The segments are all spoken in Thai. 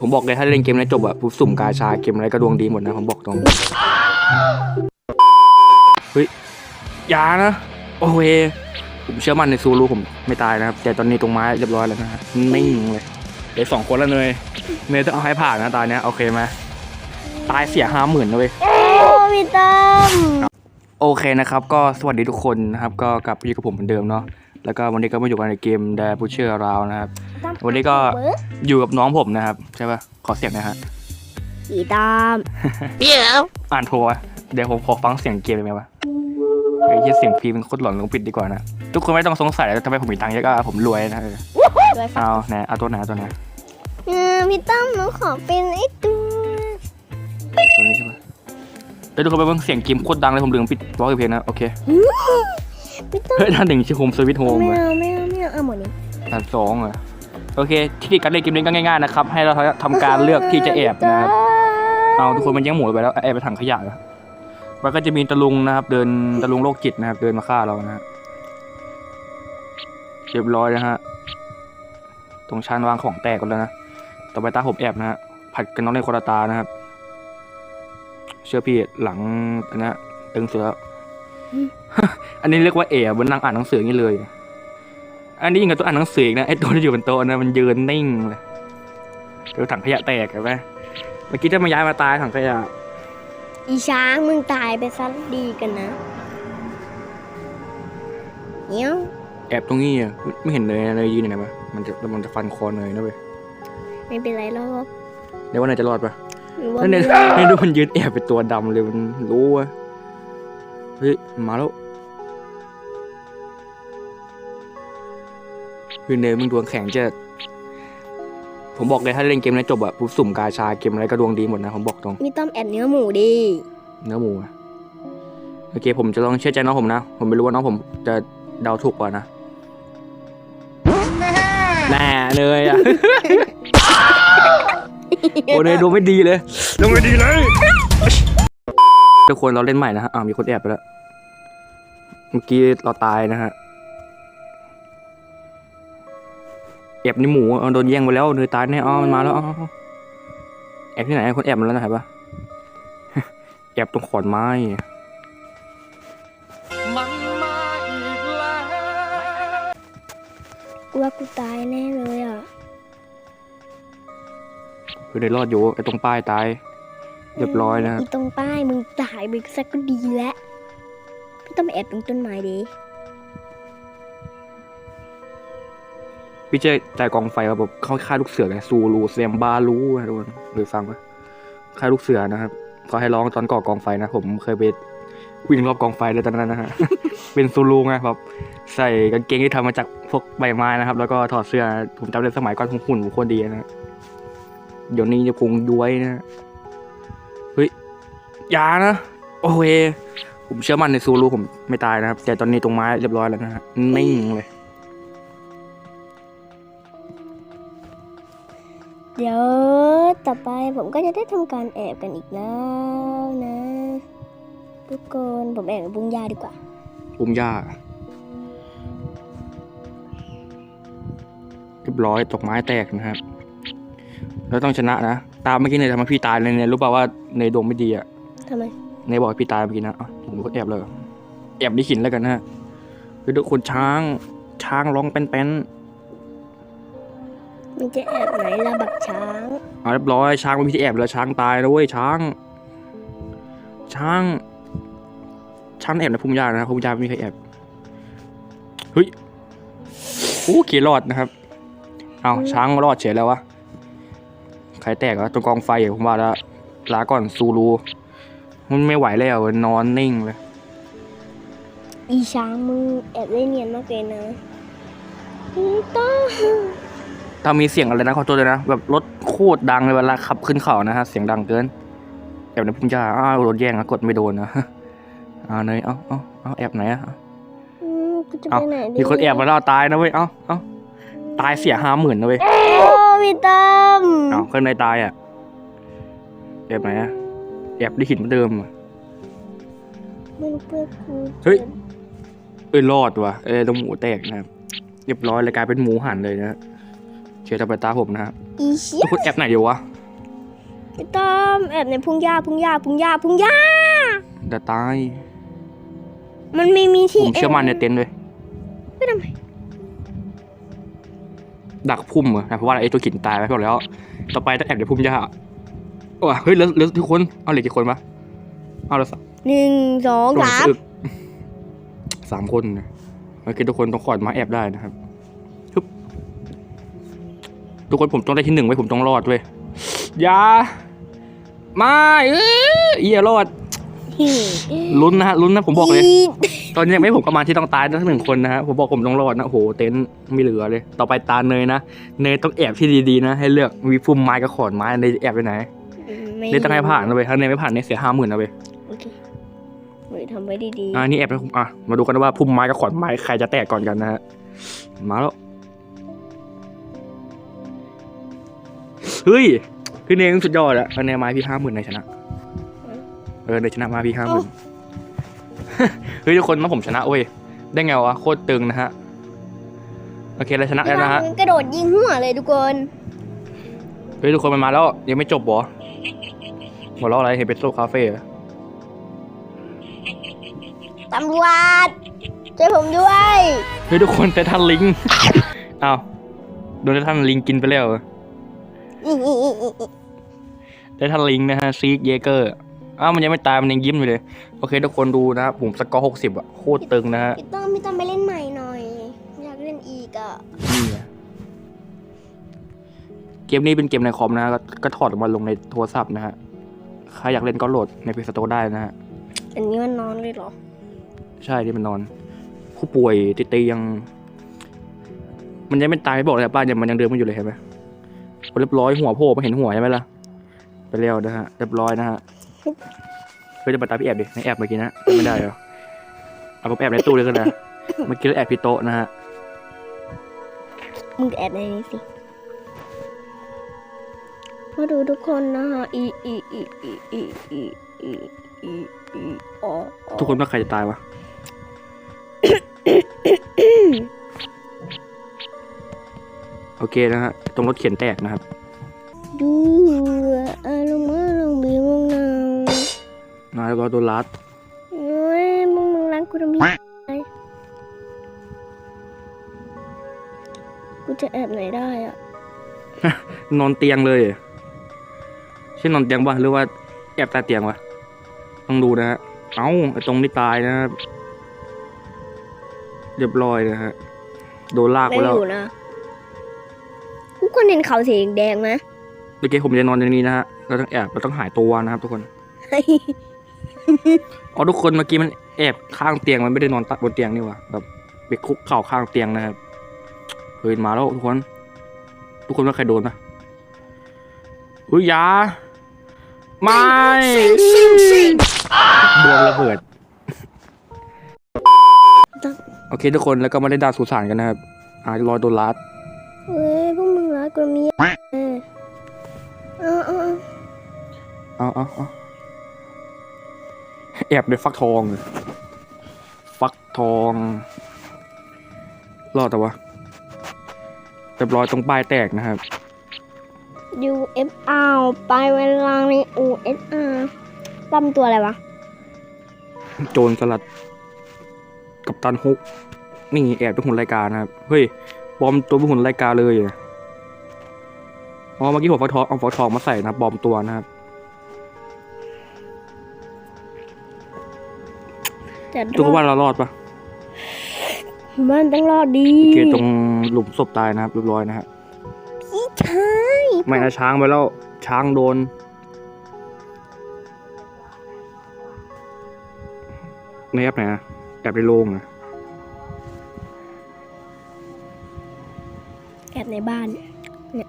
ผมบอกเลยถ้าเล่นเกมนี้จบอะผมสุ่มกาชาเกมอะไรก็ดวงดีหมดนะผมบอกตรงเฮ้ยอย่านะ โอเคผมเชื่อมั่นในซูรูผมไม่ตายนะครับ แต่ตอนนี้ตรงไม้เรียบร้อยแล้วนะฮะนิ่งเลยเดี๋ยวสองคนแล้วเนยเนยต้องเอาให้ผ่านนะตอนเนี้ยโอเคไหมตายเสียห้าหมื่นนะเว้ยโอ้พี่ตั้มโอเคนะครับ ก็สวัสดีทุกคนนะครับ ก็กลับมาอยู่กับผมเหมือนเดิมเนาะแล้วก็วันนี้ก็มาอยู่กันในเกม d a p u s h e r Round นะครับ วันนี้ก็อยู่กับน้องผมนะครับ ใช่ปะขอเสียงหนะฮะพี่ตั้มเดี๋ยวอ่านโทรวะเดี๋ยวผมขอฟังเสียงเกมได้ไหมวะเฮ้ยเหี้ยเสียงพีมันโคตรหลอนลงปิดดีกว่านะ ทุกคนไม่ต้องสงสัยแล้วทำไมผมมีตังค์เยอะก็ผมรวยนะเออด้วยฟังเอาไหนเอาตัวไหนเอาตัวไหนเออพี่ตั้มหนูขอเป็นไอ้ตัวตัวนี้ใช่ปะเดี๋ยวทุกคนไปฟังเสียงเกมโคตรดังเลยผมลืมปิดบล็อกเพลงนะโอเคพี่ตั้มเฮ้ยท่านหนึ่งชื่อโฮมสวิตโฮมไม่เลยเอาไม่เอาไม่เอาเอาหมดนี้อันสองเห รอโอเคที่การเล่นเกมนี้ก็ง่ายๆนะครับ ให้เราทำการเลือกที่จะแอบนะครับ เอาทุกคนมันย่งหมูไปแล้วแอบไปถังขยะแล้วมันก็จะมีตะลุงนะครับ เดินตะลุงโรคจิตนะครับ เดินมาฆ่าเรานะฮะเรียบร้อยนะฮะ ตรงชานวางของแตกกันแล้วนะ ต่อไปตาผมแอบนะฮะ ผัดกันน้องในคนละตานะครับ เชื่อพี่หลังอันนี้ตึงเสือ อันนี้เรียกว่าแอบเหมือนนั่งอ่านหนังสืออย่างนี้เลย อันนี้ยิงกับตัวอ่านหนังสืออีกนะไอตัวที่อยู่บนโต๊ะนะมันยืนนิ่งเลยเดี๋ยวถังขยะแตกเห็นไหมเมื่อกี้ถ้ามาย้ายมาตายถังขยะ อีช้างมึงตายไปซะดีกันนะเนี้ยวแอบตรงนี้อะไม่เห็นเลยเลยยืนอยู่ไหนปะมันจะมันจะฟันคอเนยนะเว้ยไม่เป็นไรหรอกเดี๋ยวว่าเนยจะรอดปะหรือว่าแล้วเนยไม่เนยดูมันยืนแอบเป็นตัวดำเลยมันรู้อะเฮ้ยมาแล้ว คือเนยมึงดวงแข็งจะผมบอกเลยถ้าเล่นเกมนี้จบอะผมสุ่มกาชาเกมอะไรก็ดวงดีหมดนะผมบอกตรง มีต้อมแอบเนื้อหมูดีเนื้อหมูอะโอเคผมจะลองเชื่อใจน้องผมนะ ผมไม่รู้ว่าน้องผมจะเดาถูกกว่านะแน่เลยอะโอ้เนยดูไม่ดีเลยดูไม่ดีเลยทุกคนเราเล่นใหม่นะฮะอ้าวมีคนแอบไปแล้วเมื่อกี้เราตายนะฮะ แอบในหมูเอาโดนแย่งไปแล้วเนยตายแน่อ๋อมันมาแล้วอ๋อแอบที่ไหนคนแอบมาแล้วนะเห็นปะแอบตรงขอนไม้กูว่ากูตายแน่เลยอะคือได้รอดอยู่ไอ้ตรงป้ายตาย เรียบร้อยนะฮะอีตรงป้ายมึงตายไปสักก็ดีแล้วพี่ต้องมาแอบตรงต้นไม้ดิ พี่เจใจกองไฟว่าแบบเข้าฆ่ายลูกเสือไงซูรูเซมบารูนะทุกคนเคยฟังปะฆ่ายลูกเสือนะครับเขาให้ร้องตอนก่อกองไฟนะ ผมเคยไปวิ่งรอบกองไฟเลยตอนนั้นนะฮะ เป็นซูรูไงแบบใส่กางเกงที่ทำมาจากพวกใบไม้นะครับ แล้วก็ถอดเสื้อผมจำได้สมัยก่อนผมหุ่นผมโคตรดีนะเดี๋ยวนี้จะพุงย้วยนะเฮ้ยยานะโอเคผมเชื่อมั่นในซูรูผมไม่ตายนะครับ แต่ตอนนี้ตรงไม้เรียบร้อยแล้วนะฮะนิ่งเลย เดี๋ยวต่อไปผมก็จะได้ทำการแอบกันอีกแล้วนะ ทุกคนผมแอบกับบุ้งยาดีกว่าปุ้มหญ้าเรียบร้อยตกไม้แตกนะครับ แล้วต้องชนะนะ ตามเมื่อกี้เนยทำให้พี่ตายเลยเนี่ยรู้ป่าวว่าในดวงไม่ดีอะทำไมในบอกให้พี่ตายเมื่อกี้นะอ๋อผมก็แอบเลย แอบที่หินแล้วกันนะฮะคือทุกคนช้างช้างร้องเป็นเป็น มันจะแอบไหนละบักช้างๆเอาเรียบร้อยช้างไม่มีที่แอบแล้วช้างตายแล้วเว้ยช้าง ช้างช้างแอบในพุ่มหญ้านะพุ่มหญ้าไม่มีใครแอบเฮ้ยโอ้เกียรอดนะครับเอาช้างรอดเฉยแล้ววะใครแตกวะตรงกองไฟอะผมว่าแล้วลาก่อนซูรูมันไม่ไหวแล้วนอนนิ่งเลยอีช้างมึงแอบได้เนียนมากเลยนะพี่ต้อง ถ้ามีเสียงอะไรนะขอโทษเลยนะ แบบรถโคตรดังเลยเวลาขับขึ้นเขานะฮะ เสียงดังเกินแอบในพุ่มหญ้าอ้าวโดนแย่งนะกดไม่โดนนะอ้าวเนยเอ้าเอ้าเอ้าแอบไหนอะอืมกูจะเอ้าไปไหนดีมีคนแอบมาแล้วตายนะเว้ยเอ้าเอ้าตายเสียห้าหมื่นนะเว้ยโอ้พี่ตั้มเอ้าข้างในตายอะแอบไหนอะแอบได้หินเหมือนเดิมอะไม่รู้เพื่อนกูเฮ้ยเอ้ยรอดว่ะเอ้ยตรงหมูแตกนะครับเรียบร้อยเลยกลายเป็นหมูหันเลยนะ เชื่อตาไปตาผมนะครับอีเชี่ทุยกคนแอบไหนอยู่วะพี่ต้อมแอบในพุ่งหญ้าพุ่งหญ้าพุ่งหญ้าพุ่งหญ้าเดี๋ยวตาย มันไม่มีผที่มเชื่อมั่นในแอบเต็นท์เลย ไม่ทำไมดักพุ่มเหรอนะเพราะว่าไอ้ตัวขินตายไปหมดแล้ว ต่อไปต้องแอบในพุ่มหญ้าว้าเฮ้ยเหลือเหลือทุกคน เอาเหลือกี่คนวะเอาเหลือสามหนึ่งสองสามอึกสามคนนะโอเคทุกคนต้องขอดมาแอบได้นะครับฮึบ ทุกคนผมต้องได้ที่หนึ่งไว้ผมต้องรอดเว้ยอย่ามาเออเอียรอดลุ้นนะฮะลุ้นนะผมบอกเลย ตอนนี้ยังไม่ผมประมาณที่ต้องตายทั้งหนึ่งคนนะฮะผมบอกผมต้องรอดนะโอ้โหเต็นท์ไม่เหลือเลย ต่อไปตาเนยนะเนยต้องแอบที่ดีๆนะ ให้เลือกมีพุ่มไม้กับขอนไม้เนยจะแอบไปไหนไม่เนยต้องให้ผ่านนะเว้ยถ้าเนยไม่ผ่านเนยเสียห้าหมื่นนะเว้ยโอเคเฮ้ยทำไว้ดีอ่านี่แอบไปอะมาดูกันว่าพุ่มไม้กับขอนไม้ใครจะแตกก่อนกันนะฮะมาแล้ว เฮ้ยพี่เนยสุดยอดอะคะแนนไม้พี่ห้าหมื่นในยชนะ เออในยชนะมาพี่ห้าหมื่นเฮ้ยทุกคนมาผมชนะเว้ยได้ไงวะโคตรตึงนะฮะโอเคเราชๆนะแล้วนะฮะกระโดดยิงหัวเลยทุกคนเฮ้ยทุกคนมันมาแล้วยังไม่จบเหรอหัวเราะอะไรเห็นเป็นโซคาเฟ่เหรอตำรวจช่วยผมด้วยเฮ้ยทุกคนแต่ท่านลิงอ้าวโดนแต่ท่านลิงกินไปแล้ว เหรออีอีอีอีอีแต่ท่านลิงนะฮะซีกเยเกอร์อ้าวมันยังไม่ตายมันยังยิ้มอยู่เลย โอเคทุกคนดูนะครับผมสกอร์หกสิบอะโคตรตึงนะฮะพี่ต้อมพี่ต้อมไปเล่นใหม่หน่อย อยากเล่นอีกอะนี่ไงเกมนี้เป็นเกมในคอมนะฮะก็ก็ถอดออกมาลงในโทรศัพท์นะฮะใครอยากเล่นก็โหลดในเพจสโตร์ได้นะฮะอันนี้มันนอนเลยเหรอ ใช่ที่มันนอน ผู้ป่วยติดเตียง มันยังไม่ตายไม่บอกเลยป้ายังมันยังเดินไมันอยู่เลยเห็นไหม เรียบร้อยหัวโผล่มาเห็นหัวใช่ไหมล่ะ ไปเร็วนะฮะ เรียบร้อยนะฮะเฮ้ยจะมาตาพี่แอบดิในแอบเมื่อกี้นะไม่ได้เหรอเอาผมแอบในตู้เลยก็ได้เมื่อกี้เราแอบพี่โต๊ะนะฮะ มึงแอบในนี้สิมาดูทุกคนนะคะอี อี อี อี อี อี อี อีอีอ๋ออ๋อทุกคนว่าใครจะตายวะ โอเคนะฮะตรงรถเข็นแตกนะครับ ดูอารมณ์อารมณ์บีมงนาวนายก็โดนลัดโอ้ยมึงมึงรักกูทำไมกูจะแอบไหนได้อะนอนเตียงเลยใช่นอนเตียงปะหรือว่าแอบใต้เตียงวะต้องดูนะฮะเอ้าไอ้ตรงนี้ตายนะครับเรียบร้อยนะฮะโดนลากไปไม่แล้วอยู่นะทุ กคนเห็นเขาสีแดงไหมเมื่อกี้ผมจะนอนอย่างนี้นะฮะเราต้องแอบเราต้องหายตัวนะครับทุกคนอ๋อทุกคนเมื่อกี้มันแอบข้างเตียงมันไม่ได้นอนบนเตียงนี่หว่าแบบไปคุกเข่าข้างเตียงนะครับเฮ้ยมาแล้วทุกคน ทุกคนว่าใครโดนปะอุ้ยอยาไม่ดวงระเบิดโอเคทุกคนแล้วก็มาเล่นดานสุสานกันนะครับอ่ารอยโดนลัดเว้ยพวก มึงรักกูมีเออเอาเอาเอาเอาเอาเอาแอบในฟักทองเลยฟักทองรอดแต่วะเรียบร้อยตรงป้ายแตกนะครับยูเอฟอาไปเวลาในอูเอสอาลำตัวอะไรวะ โจรสลัด กับตันฮุก นี่แอบเป็นหุ่นรายการนะครับ เฮ้ย บอมตัวเป็นหุ่นรายการเลยอะ อ๋อเมื่อกี้ผมฟักทองเอาฟักทองมาใส่นะครับบอมตัวนะครับ จะทุกคนว่าเรารอดปะมันต้องรอดดีโอเคตรงหลุมศพตายนะครับเรียบร้อยนะครับพี่ชายไม่นะช้างไปแล้วช้างโดน ในแอปไหนอะแอบในโรงอะแอบในบ้านเนี่ย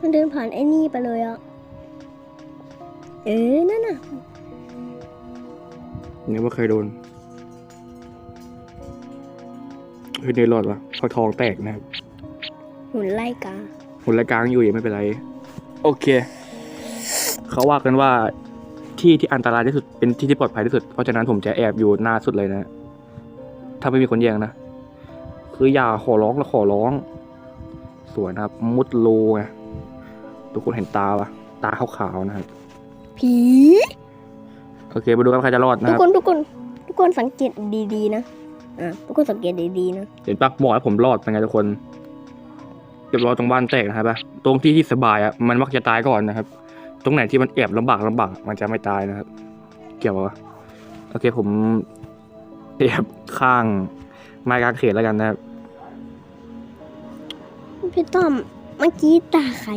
มันเดินผ่านไอ้นี่ไปเลยอะ เออ นั่นน่ะเนี่ยว่าเคยโดนเฮ้ยเนยรอดวะพอทองแตกนะครับหุ่นไล่กาหุ่นรายกลางอยู่ยังไม่เป็นไร โอเค เขาว่ากันว่าที่ที่อันตรายที่สุดเป็นที่ที่ปลอดภัยที่สุด เพราะฉะนั้นผมจะแอบอยู่หน้าสุดเลยนะ ถ้าไม่มีคนแย่งนะ คืออย่าขอร้องแล้วขอร้อง สวยนะครับ มุดรูไง ทุกคนเห็นตาปะตาขาวๆนะครับผีโอเคไปดูกันว่าใครจะรอดนะทุคกรับคนทุกคนทุกคนสังเกตดีๆนะอะทุกคนสังเกตดีๆนะเห็นปะบอกให้ผมรอดเป็นไงทุกคนเก็บรอตรงบ้านแตกนะครับปะตรงที่ที่สบายอะมันมักจะตายก่อนนะครับ ตรงไหนที่มันแอบลำบากลำบากมันจะไม่ตายนะครับ เกี่ยวปะวะโอเคผมแอบข้างไม้กางเขนแล้วกันนะครับพี่ต้อมเมื่อกี้ตาใคร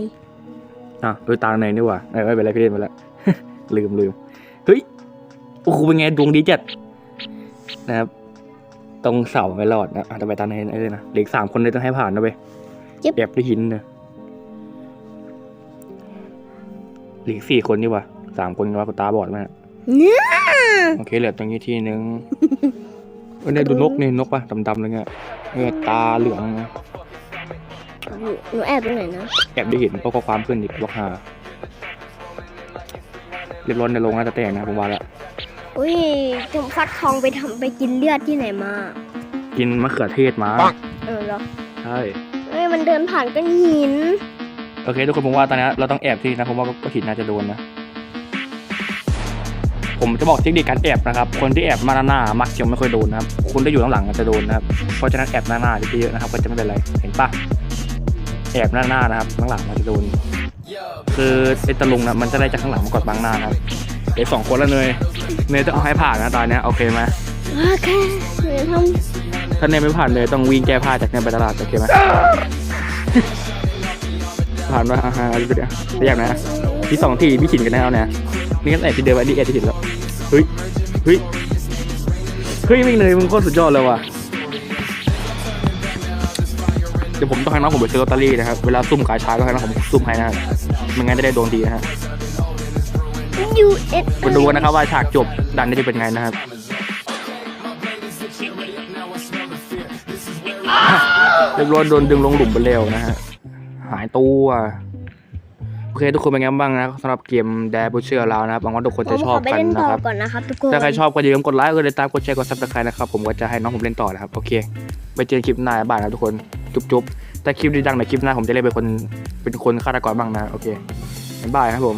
อะเออตาในนี่หว่าเออไม่เป็นไรพี่เล่นไปแล้ว ลืมลืมเฮ้ยโอ้โหเป็นไงดวงดีจัดนะครับ ตรงเสาไม่รอดนะอะจะไปตาในเออนะเหลืออกสามคนเลยต้องให้ผ่านนะเว้ยแอบด้วยหินเนอะเหลืออกสี่คนนี่หว่าสามคนว่ากูตาบอดไหมอะเนี่ยโอเคเหลือตรงนี้ทีนึงเออเนี่ยดูนกนี่นกปะดำๆเลยเงี้ยเนี่ยตาเหลืองนะ หนูหนูแอบตรงไหนนะ แอบด้วยหินเพราะข้อความขึ้นอีกบล็อกหาเรียบร้อยในโรงน่าจะแตกนะผมว่าแล้วอุ้ยจมฟัดทองไปทำไปกินเลือดที่ไหนมา กินมะเขือเทศมาเออเหรอใช่เอ้ยมันเดินผ่านก้อนหิน โอเค ทุกคนผมว่าตอนนี้เราต้องแอบที่นะผมว่าก็หินน่าจะโดนนะ ผมจะบอกเทคนิคการแอบนะครับ คนที่แอบมาหน้าๆมักจะไม่ค่อยโดนนะครับคนที่อยู่ข้างหลังอาจจะโดนนะครับเพราะฉะนั้นแอบหน้าๆเยอะๆนะครับ ก็จะไม่เป็นไรเห็นปะ แอบหน้าๆนะครับข้างหลังมันจะโดนคือไอ้ตะลุงนะมันจะได้จากข้างหลังมากดบังหน้านะครับเดี๋ยวสองคนแล้วเนยเนยต้องเอาให้ผ่านนะตอนเนี้ยโอเคไหมโอเคเดี๋ยวทถ้าเนยไม่ผ่านเลยต้องวิ่งแก้ผ้าจากเนยไปตลาดโอเคไหมผ่านมาอ่าฮะเดี๋ยวเรียกนะที่สองที่พี่ขินกันแล้วเนี่ยนี่ก็แต่ที่เดิมอันนี้แอบที่ขินแล้วเฮ้ยเฮ้ยเฮ้ยวิ่งเลยมึงโคตรสุดยอดเลยว่ะ เดี๋ยวผมต้องให้น้องผมไปซื้อลอตเตอรี่นะครับ เวลาซุ่มกาชาก็ให้น้องผมซุ่มให้นะครับไม่งั้นจะได้โดนดีนะฮะำ U S มาดูกันนะครับว่าฉากจบดันนี้จะเป็นไงนะครับ เรียบร้อยโดนดึงลงหลุมไปเร็วนะฮะ หายตัวโอเคทุกคนเป็นไงบ้างนะสำหรับเกมแดบูเชอร์เรานะครับหวังว่าทุกคนจะชอบผมขไปกันเล่นนะต่อครับ ก่อนนะครับทุกคนถ้าใครชอบก็อย่าลืมกดไลค์กดติดตามกดแชร์กดซับสไครต์นะครับ ผมก็จะให้น้องผมเล่นต่อนะครับ โอเค ไปเจอกันคลิปหน้าบ้ายนะครับทุกคน จุ๊บๆถ้าคลิปดีดังในคลิปหน้าผมจะเลยเป็นคนเป็นคนฆาตกรบ้างนะโอเคบ๊ายบายครับผม